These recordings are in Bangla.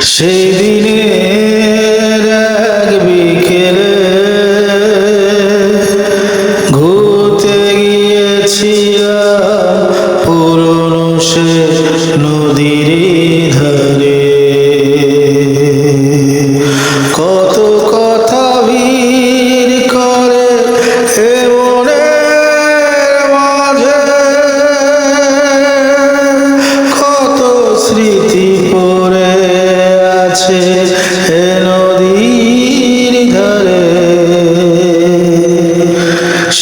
সেই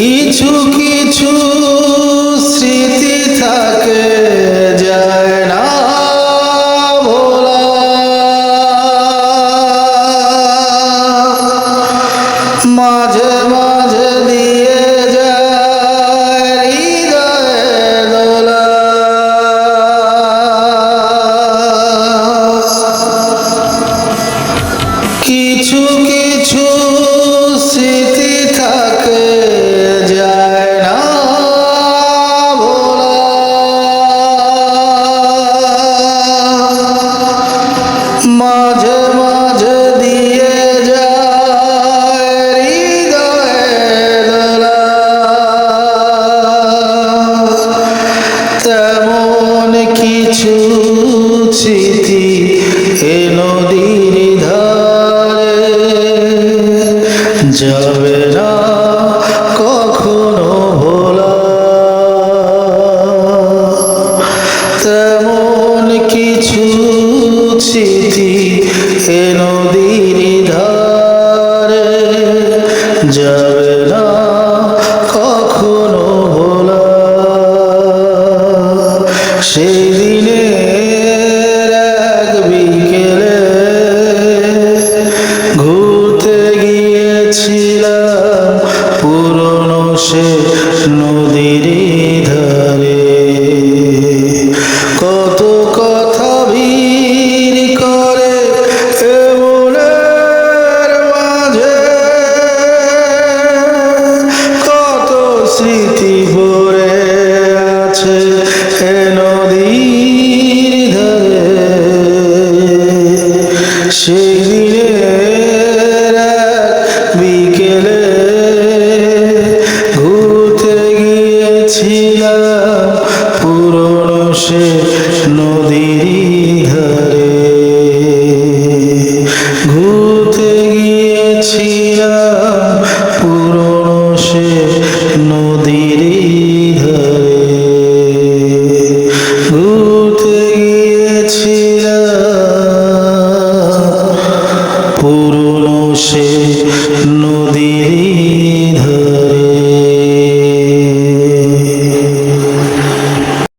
কিছু কি মাঝে এসেছি এ নদীর ধারে। যাবে না কখনো ভোলা। সেই দিনে এক বিকেলে ঘুরতে গিয়েছিলাম, পুরনো সে সেই নদীর